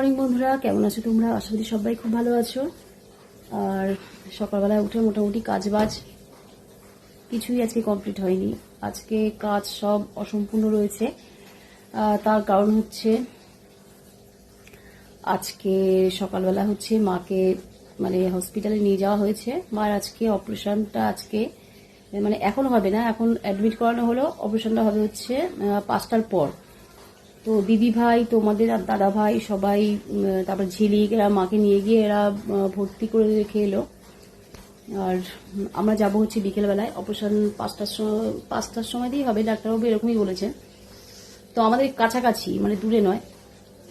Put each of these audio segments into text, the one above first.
Morning, বন্ধুরা। কেমন আছো তোমরা? আশা করি সবাই খুব ভালো আছো। আর সকালবেলায় উঠে মোটামুটি কাজ বাজ কিছুই আজকে কমপ্লিট হয়নি। আজকে কাজ সব অসম্পূর্ণ রয়েছে। তার কারণ হচ্ছে আজকে সকালবেলা হচ্ছে মাকে মানে হসপিটালে নিয়ে যাওয়া হয়েছে। মার আজকে অপারেশনটা আজকে মানে এখন হবে না। এখন অ্যাডমিট করানো হলো। অপারেশনটা হবে হচ্ছে পাঁচটার পর। তো দিদি ভাই, তোমাদের আর দাদা ভাই সবাই তারপর ঝিলিক এরা মাকে নিয়ে গিয়ে এরা ভর্তি করে রেখে এলো। আর আমরা যাব হচ্ছে বিকেলবেলায়। অপারেশন পাঁচটার সময় পাঁচটার সময় দিয়েই হবে, ডাক্তারবাবু এরকমই বলেছে। তো আমাদের কাছাকাছি মানে দূরে নয়।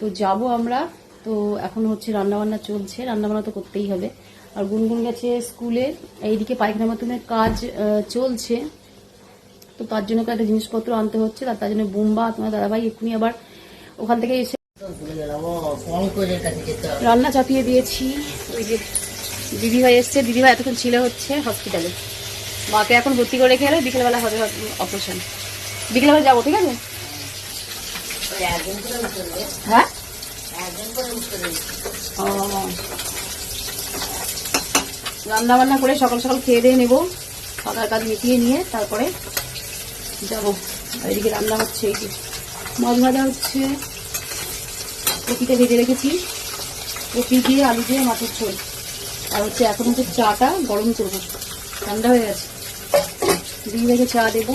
তো যাব আমরা। তো এখন হচ্ছে রান্নাবান্না চলছে। রান্নাবান্না তো করতেই হবে। আর গুনগুন গেছে স্কুলে। এইদিকে পায়খানা বাথরুমের কাজ চলছে। তো তার জন্য একটা জিনিসপত্র আনতে হচ্ছে তার জন্য বুম্বা, তোমার দাদাভাই এক্ষুনি আবার ওখান থেকে এসে রান্না চাপিয়ে দিয়েছি। ওই যে দিদিভাই এসছে, দিদিভাই এতক্ষণ ছিল হচ্ছে হসপিটালে মাকে এখন ভর্তি করে রেখে এলে বিকেলবেলা হবে অপারেশন বিকেলবেলা যাব, ঠিক আছে? হ্যাঁ? রান্না বান্না করে সকাল সকাল খেয়ে দিয়ে নেব সকাল কাজ মিটিয়ে নিয়ে তারপরে যাব। আর এদিকে রান্না হচ্ছে, এই মাছ ভাজা হচ্ছে। কপিটা ভেজে রেখেছি। কপি দিয়ে আলু দিয়ে মাছের ঝোল। আর হচ্ছে এখন হচ্ছে চাটা গরম করব। ঠান্ডা হয়ে গেছে। দিয়ে রেখে চা দেবো।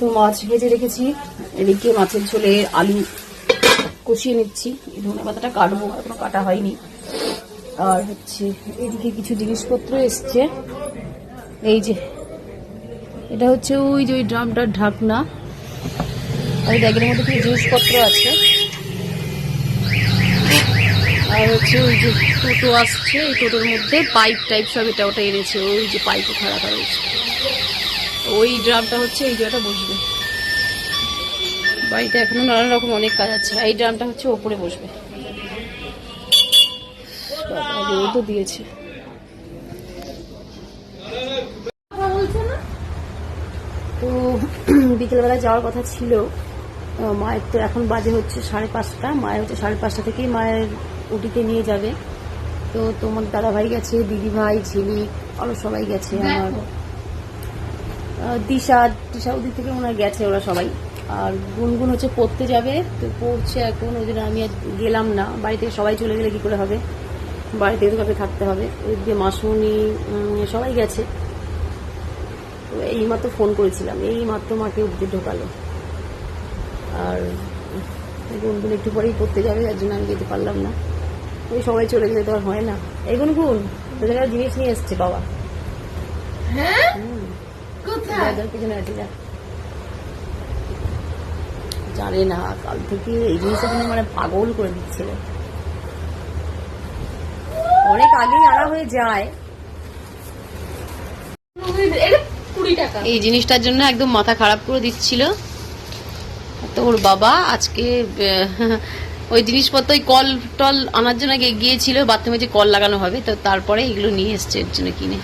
তো মাছ ভেজে রেখেছি। এদিকে মাছের ঝোলে আলু কষিয়ে নিচ্ছি। এই ধনে পাতাটা কাটবো, এখনও কাটা হয়নি। আর হচ্ছে এদিকে কিছু জিনিসপত্র এসছে। এই যে এটা হচ্ছে ওই যে ওই ড্রামটার ঢাকনা। আর ব্যাগের মধ্যে কিছু জিনিসপত্র আছে। আর হচ্ছে ওই যে টোটো আসছে, এই টোটোর মধ্যে পাইপ টাইপ সব এটা ওটা এনেছে, ওই যে পাইপও খারাপ হয়েছে। ওই ড্রামটা হচ্ছে এই জায়গাটা বসবে। বাড়িতে এখনও নানান রকম অনেক কাজ আছে এই ড্রামটা হচ্ছে ওপরে বসবে। রোদও দিয়েছে। তো বিকেলবেলা যাওয়ার কথা ছিল। মায়ের তো এখন বাজে হচ্ছে সাড়ে পাঁচটা। মায়ের হচ্ছে সাড়ে পাঁচটা থেকেই মায়ের উটিতে নিয়ে যাবে। তো তোমার দাদা ভাই গেছে দিদি ভাই ঝিলিক আরও সবাই গেছে আমার। দিশা দিশা ওদিক থেকে ওনার গেছে ওরা সবাই। আর গুনগুন হচ্ছে পড়তে যাবে। তো পড়ছে এখন ওই জন্য আমি আর গেলাম না। বাড়ি থেকে সবাই চলে গেলে কি করে হবে? বাড়িতে তো কাউকে থাকতে হবে। ওইদিকে মাসুনি সবাই গেছে। তো এই মাত্র ফোন করেছিলাম এই মাত্র মাকে উঠতে ঢোকালো। আর গুনগুন একটু পরেই পড়তে যাবে যার জন্য আমি যেতে পারলাম না। ওই সবাই চলে গেলে তো আর হয় না। এই গুনগুন তোর জায়গায় জিনিস নিয়ে এসছে বাবা। হ্যাঁ? কোথায়? পিছনে আছে যা। জানে না কাল থেকে এই জিনিসটা কিন্তু মানে পাগল করে দিচ্ছিল অনেক আগেই আনা হয়ে যায়। টাকা। এই জিনিসটার জন্য একদম মাথা খারাপ করে দিচ্ছিল। তো ওর বাবা আজকে ওই জিনিসপত্র ওই কল টল আনার জন্য গিয়ে- গিয়েছিল বাথরুমে যে কল লাগানো হবে তো তারপরে এগুলো নিয়ে এসছে এর জন্য কিনে।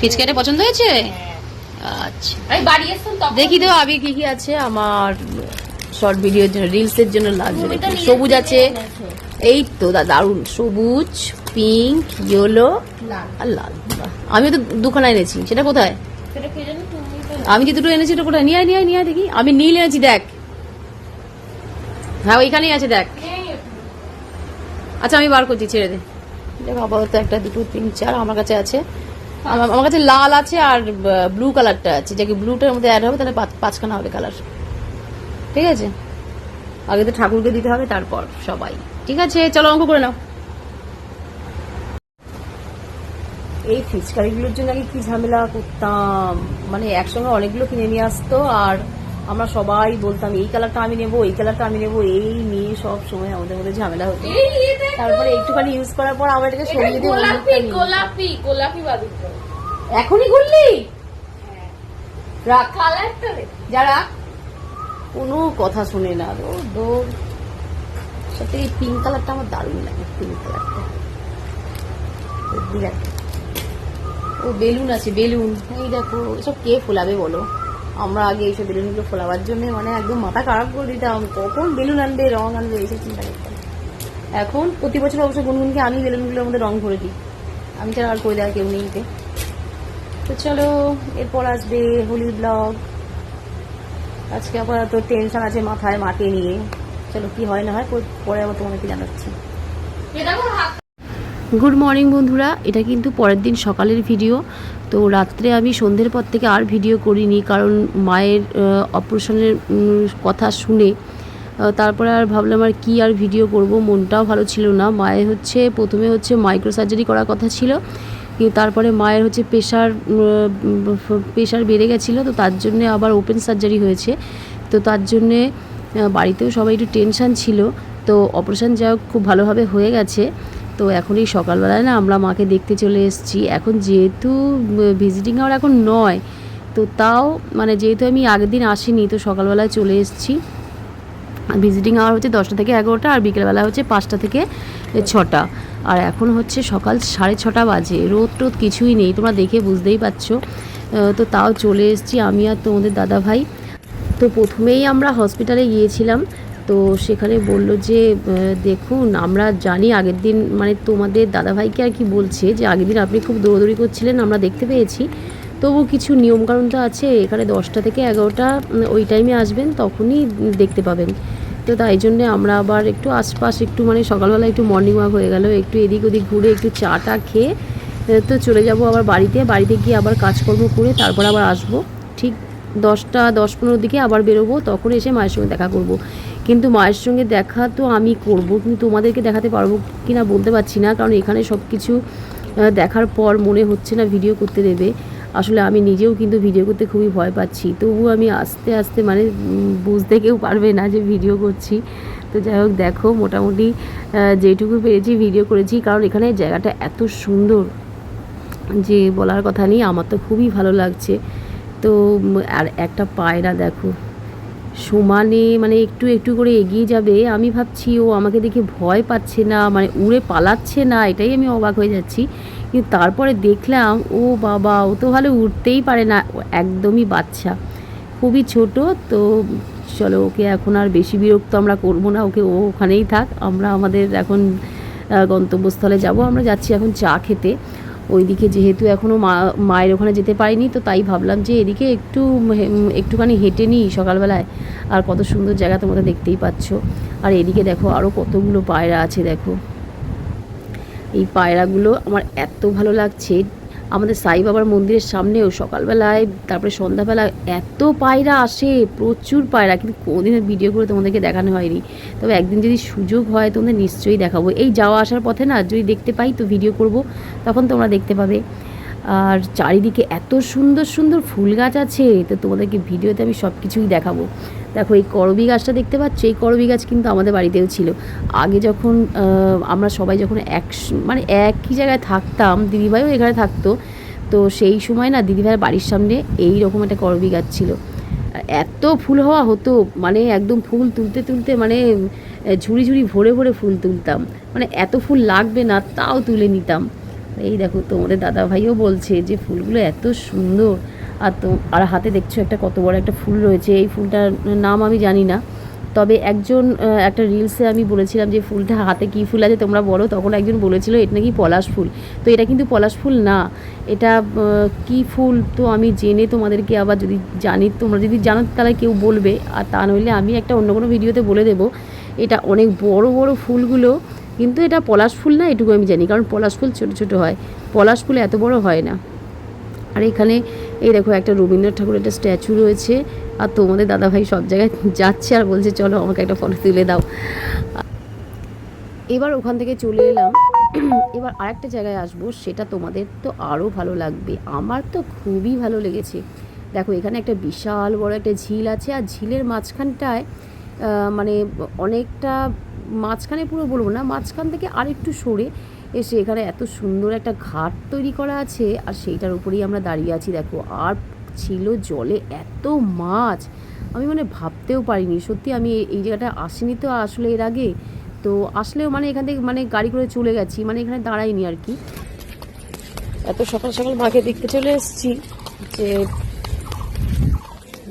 ফিচকাটা পছন্দ হয়েছে? আচ্ছা। আমি বাড়ি দেখি তো আগে কি কি আছে আমার শর্ট ভিডিওর জন্য রিলস এর জন্য লাগবে সবুজ আছে। এই তো দা দারুণ সবুজ পিঙ্ক ইয়েলো আর লাল। আমিও তো দুখানা এনেছি। সেটা কোথায়? আমি যে দুটো এনেছি ওটা কোথায়? নিয়ে নিয়ে নিয়ে দেখি। আমি নীল এনেছি দেখ। হ্যাঁ ওইখানেই আছে দেখ। আচ্ছা আমি বার করছি ছেড়ে দে। দেখ আপাতত একটা দুটো তিন চার আমার কাছে আছে। আমার আমার কাছে লাল আছে আর ব্লু কালারটা আছে। যাকে ব্লুটার মধ্যে অ্যাড হবে তাহলে পাঁচ- পাঁচখানা হবে কালার ঠিক আছে? আগে তো ঠাকুরকে দিতে হবে তারপর সবাই। ঠিক আছে? চলো অঙ্ক করে নাও। এই ফিচকারিগুলোর জন্য আগে কি ঝামেলা করতাম? মানে একসঙ্গে অনেকগুলো কিনে নিয়ে আসতো আর আমরা সবাই বলতাম এই কালারটা আমি নেব এই কালারটা আমি নেব। এই নিয়ে সব সময় আমাদের মধ্যে ঝামেলা হতো। তারপরে একটুখানি ইউজ করার পর আবার এটাকে সরিয়ে দিয়ে গোলাপি গোলাপি এখনই করলি রাখ। যারা কোনো কথা শুনে না ও দৌড় সাথে এই পিঙ্ক কালারটা আমার দারুণ লাগে পিঙ্ক কালারটা বিরাট ও বেলুন আছে, বেলুন। এই দেখো, এসব কে ফোলাবে বলো? আমরা আগে এইসব বেলুনগুলো ফোলাবার জন্য মানে একদম মাথা খারাপ করে দিতাম। কখন বেলুন আনবে, রং আনবে, এইসব চিন্তা করতাম। এখন প্রতি বছর অবশ্য গুনগুনকে আমি বেলুনগুলোর মধ্যে রং করে দিই। আমি ছাড়া আর করে দেওয়া কেউ নেই তো চলো, এরপর আসবে হোলি ব্লগ। আজকে আবার আপাতত টেনশন আছে মাথায় মাকে নিয়ে। চলো কি হয় না হয়, পরে- আবার তোমাকে জানাচ্ছি। গুড মর্নিং বন্ধুরা। এটা কিন্তু পরের দিন সকালের ভিডিও তো রাত্রে আমি সন্ধ্যের পর থেকে আর ভিডিও করিনি, কারণ মায়ের অপারেশনের কথা শুনে তারপরে আর ভাবলাম আর কি আর ভিডিও করব, মনটাও ভালো ছিল না। মায়ের হচ্ছে, প্রথমে হচ্ছে মাইক্রো সার্জারি করার কথা ছিল। তারপরে মায়ের হচ্ছে প্রেশার প্রেশার বেড়ে গেছিল, তো তার জন্যে আবার ওপেন সার্জারি হয়েছে। তো তার জন্যে বাড়িতেও সবাই একটু টেনশান ছিল। তো অপারেশন যাই খুব ভালোভাবে হয়ে গেছে। তো এখন এই সকালবেলায় না আমরা মাকে দেখতে চলে এসেছি। এখন যেহেতু ভিজিটিং আওয়ার এখন নয়, তো তাও মানে যেহেতু আমি আগের দিন আসিনি, তো সকালবেলায় চলে এসেছি। ভিজিটিং আওয়ার হচ্ছে দশটা থেকে এগারোটা আর বিকেলবেলা হচ্ছে পাঁচটা থেকে ছটা। আর এখন হচ্ছে সকাল সাড়ে ছটা বাজে, রোদ টোদ কিছুই নেই, তোমরা দেখে বুঝতেই পারছ। তো তাও চলে এসেছি আমি আর তোমাদের দাদা ভাই তো প্রথমেই আমরা হসপিটালে গিয়েছিলাম। তো সেখানে বলল যে দেখুন, আমরা জানি আগের দিন মানে তোমাদের দাদাভাইকে আর কি বলছে যে, আগের দিন আপনি খুব দৌড়দৌড়ি করছিলেন, আমরা দেখতে পেয়েছি। তবু কিছু নিয়মকানুন তো আছে, এখানে দশটা থেকে এগারোটা ওই টাইমে আসবেন, তখনই দেখতে পাবেন। তো তাই জন্যে আমরা আবার একটু আশপাশ, একটু মানে সকালবেলা একটু মর্নিং ওয়াক হয়ে গেল, একটু এদিক ওদিক ঘুরে একটু চাটা খেয়ে তো চলে যাব আবার বাড়িতে বাড়িতে গিয়ে আবার কাজকর্ম করে তারপর আবার আসব। ঠিক দশটা, দশ পনেরোর দিকে আবার বেরোবো, তখন এসে মায়ের সঙ্গে দেখা করব। কিন্তু মায়ের সঙ্গে দেখা তো আমি করব কিন্তু তোমাদেরকে দেখাতে পারব কি না বলতে পারছি না, কারণ এখানে সব কিছু দেখার পর মনে হচ্ছে না ভিডিও করতে দেবে। আসলে আমি নিজেও কিন্তু ভিডিও করতে খুবই ভয় পাচ্ছি। তবু আমি আস্তে আস্তে মানে বুঝতে কেউ পারবে না যে ভিডিও করছি। তো যাই হোক, দেখো মোটামুটি যেটুকু পেরেছি ভিডিও করেছি, কারণ এখানে জায়গাটা এত সুন্দর যে বলার কথা নেই, আমার তো খুবই ভালো লাগছে। তো আর একটা পায়রা দেখো। সমানে মানে একটু একটু করে এগিয়ে যাবে, আমি ভাবছি ও আমাকে দেখে ভয় পাচ্ছে না মানে উড়ে পালাচ্ছে না, এটাই আমি অবাক হয়ে যাচ্ছি। কিন্তু তারপরে দেখলাম, ও বাবা, ও তো ভালো উঠতেই পারে না একদমই বাচ্চা। খুবই ছোট, তো চলো ওকে এখন আর বেশি বিরক্ত আমরা করব না, ওকে ও ওখানেই থাক, আমরা আমাদের এখন গন্তব্যস্থলে যাব, আমরা যাচ্ছি এখন চা খেতে। ওইদিকে যেহেতু এখনও মা, মায়ের ওখানে যেতে পারিনি, তো তাই ভাবলাম যে এদিকে একটু একটুখানি হেঁটে নিই সকালবেলায়। আর কত সুন্দর জায়গা তোমরা দেখতেই পাচ্ছ। আর এদিকে দেখো আরও কতগুলো পায়রা আছে, দেখো। এই পায়রাগুলো আমার এত ভালো লাগছে। আমাদের সাই বাবার মন্দিরের সামনেও সকালবেলায়, তারপরে সন্ধ্যাবেলায় এত পায়রা আসে, প্রচুর পায়রা, কিন্তু কোনোদিনের ভিডিও করে তোমাদেরকে দেখানো হয়নি। তবে একদিন যদি সুযোগ হয়, তোমাদের নিশ্চয়ই দেখাবো। এই যাওয়া আসার পথে না, যদি দেখতে পাই তো ভিডিও করব, তখন তোমরা দেখতে পাবে। আর চারিদিকে এত সুন্দর সুন্দর ফুল গাছ আছে, তো তোমাদেরকে ভিডিওতে আমি সব কিছুই দেখাবো। দেখো, এই করবি গাছটা দেখতে পাচ্ছ? এই করবি গাছ কিন্তু আমাদের বাড়িতেও ছিল। আগে যখন আমরা সবাই যখন এক মানে একই জায়গায় থাকতাম, দিদিভাইও এখানে থাকতো, তো সেই সময় না দিদিভাইয়ের বাড়ির সামনে এই রকম একটা করবি গাছ ছিল। এত ফুল হওয়া হতো মানে একদম ফুল তুলতে তুলতে মানে ঝুড়ি ঝুড়ি ভরে ভরে ফুল তুলতাম। মানে এত ফুল লাগবে না, তাও তুলে নিতাম। এই দেখো, তোমাদের দাদা ভাইও বলছে যে ফুলগুলো এত সুন্দর। আর তো, আর হাতে দেখছ একটা কত বড় একটা ফুল রয়েছে। এই ফুলটার নাম আমি জানি না। তবে একজন একটা রিলসে আমি বলেছিলাম যে ফুলটা হাতে কী ফুল আছে, তোমরা বলো। তখন একজন বলেছিল, এটা নাকি পলাশ ফুল। তো এটা কিন্তু পলাশ ফুল না। এটা কী ফুল তো আমি জেনে তোমাদেরকে আবার যদি জানি, তোমরা যদি জানো, তাহলে কেউ বলবে। আর তা নইলে আমি একটা অন্য কোনো ভিডিওতে বলে দেবো। এটা অনেক বড় বড় ফুলগুলো। কিন্তু এটা পলাশ ফুল না, এটুকু আমি জানি, কারণ পলাশ ফুল ছোটো ছোটো হয়। পলাশ ফুল এত বড় হয় না। আর এখানে, এই দেখো একটা রবীন্দ্রনাথ ঠাকুরের একটা স্ট্যাচু রয়েছে, আর তোমাদের দাদাভাই সব জায়গায় যাচ্ছে আর বলছে, চলো আমাকে একটা ফটো তুলে দাও। এবার ওখান থেকে চলে এলাম। এবার আরেকটা জায়গায় আসব, সেটা তোমাদের তো আরও ভালো লাগবে। আমার তো খুবই ভালো লেগেছে। দেখো, এখানে একটা বিশাল বড় একটা ঝিল আছে, আর ঝিলের মাঝখানটায় মানে অনেকটা মাঝখানে পুরো বলব না, মাঝখান থেকে আরেকটু সরে এসে এখানে এত সুন্দর একটা ঘাট তৈরি করা আছে আর সেইটার উপরেই আমরা দাঁড়িয়ে আছি। দেখো, আর ছিল জলে এত মাছ, আমি মানে ভাবতেও পারিনি। সত্যি আমি এই- জায়গাটা আসিনি তো আসলে এর আগে। তো আসলেও মানে এখান থেকে মানে গাড়ি করে চলে গেছি মানে এখানে দাঁড়াইনি আর কি। এত সকাল সকাল মাকে দেখতে চলে এসেছি যে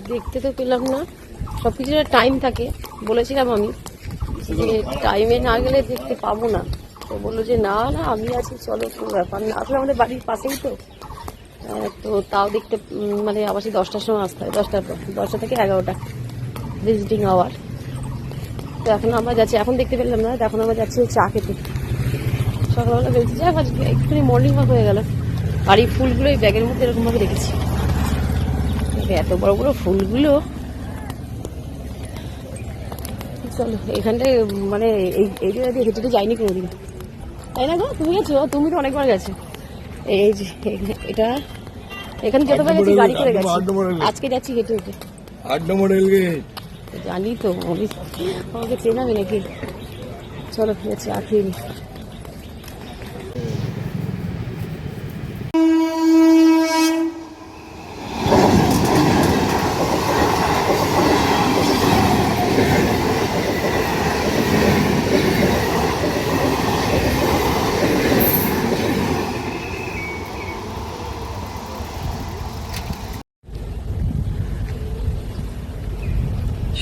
দেখতে তো পেলাম না। সব কিছুর টাইম থাকে, বলেছিলাম আমি। যে টাইমে না গেলে দেখতে পাবো না। তো বলল যে, না না, আমি আছি, চলো, কোনো ব্যাপার না। আসলে আমাদের বাড়ির পাশেই তো। তো তাও দেখতে মানে আবার সেই দশটার সময় আসতে হয়, দশটার পর, দশটা থেকে এগারোটা ভিজিটিং আওয়ার তো এখন আমরা যাচ্ছি, এখন দেখতে পেলাম না এখন আমরা যাচ্ছি চা খেতে সকালবেলা বেরিয়েছি যাক আজকে একটুখানি মর্নিং ওয়াক হয়ে গেল। আর এই ফুলগুলো এই ব্যাগের মধ্যে এরকমভাবে রেখেছি। এত বড় বড় ফুলগুলো চলো এখানটায় মানে এই জায়গা দিয়ে হেঁটে যাইনি কোনোদিন। তাই না গো? তুমি গেছো? তুমি তো অনেকবার গেছো। এই যে এটা এখানে যতবার গেছি গাড়ি করে গেছি। আজকে যাচ্ছি হেঁটে হেঁটে। আট নম্বর রেলগেট জানি তো আমি আমাকে চেনাবে নাকি? চলো ঠিক আছে খেয়ে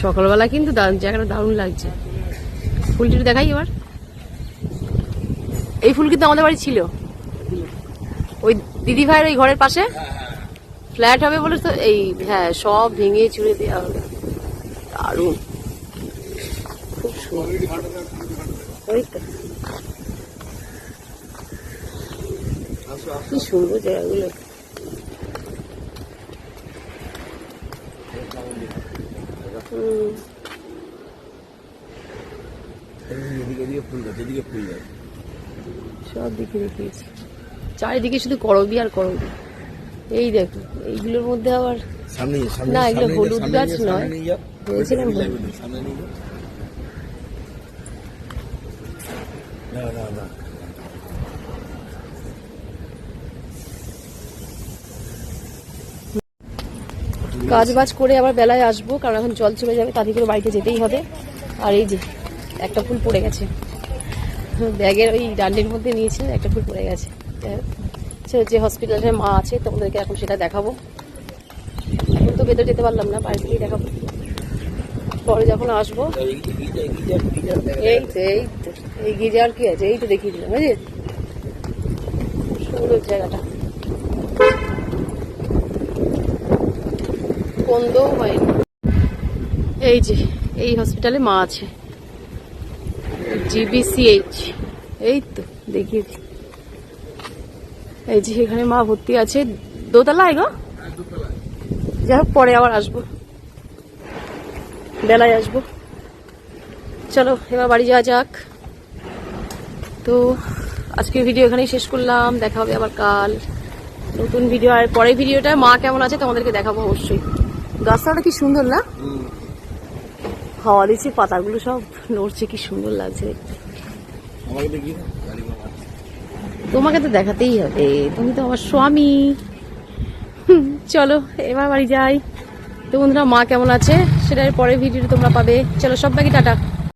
সকালবেলা কিন্তু জায়গাটা দারুণ লাগছে। ফুলটি দেখাই এবার। এই ফুল কিন্তু আমাদের বাড়ি ছিল। ওই দিদি ভাইয়ের ওই ঘরের পাশে। ফ্ল্যাট হবে বলে তো এই হ্যাঁ সব ভেঙে চুড়ে দেওয়া হবে। দারুণ। খুব সুন্দর। কি সুন্দর জায়গাগুলো হুম এদিকে এদিকে ফুল গাছ এদিকে ফুল গাছ সব দিকে দেখিয়েছি চারিদিকে শুধু করবি আর করবি এই দেখো এইগুলোর মধ্যে আবার না, এগুলো হলুদ গাছ নয়। হলুদ। না, না, না। কাজ বাজ করে আবার বেলায় আসব, কারণ এখন জল চলে যাবে তাদের করে বাড়িতে যেতেই হবে। আর এই যে, একটা ফুল পড়ে গেছে। ব্যাগের ওই ডান্ডির মধ্যে নিয়েছে, একটা ফুল পড়ে গেছে। যে হসপিটালে মা আছে তোমাদেরকে এখন সেটা দেখাবো। এখন তো ভেতরে যেতে পারলাম না বাড়ি থেকেই দেখাবো। পরে যখন আসব এই তো এই তো এই গিজার কি আছে? এই তো দেখিয়ে দিলাম বুঝলি সুন্দর জায়গাটা। বন্ধও হয়নি এই যে, এই হসপিটালে মা আছে। জিবিসিএইচ এই তো দেখিয়ে দিই। এই যে, এখানে মা ভর্তি আছে। দোতলায় গো? যাই হোক, পরে আবার আসব। বেলায় আসব। চলো, এবার বাড়ি যাওয়া যাক। তো, আজকের ভিডিও এখানেই শেষ করলাম। দেখা হবে আবার কাল। নতুন ভিডিও আর পরের ভিডিওটা মা কেমন আছে তোমাদেরকে দেখাবো অবশ্যই। গাছটা কি সুন্দর না। হাওয়া দিচ্ছে পাতাগুলো সব নড়ছে কি সুন্দর লাগছে। তোমাকে তো দেখাতেই হবে তুমি তো আমার স্বামী। চলো এবার বাড়ি যাই। তো বন্ধুরা মা কেমন আছে? সেটার পরের ভিডিও তোমরা পাবে। চলো সব বাকি টাটা।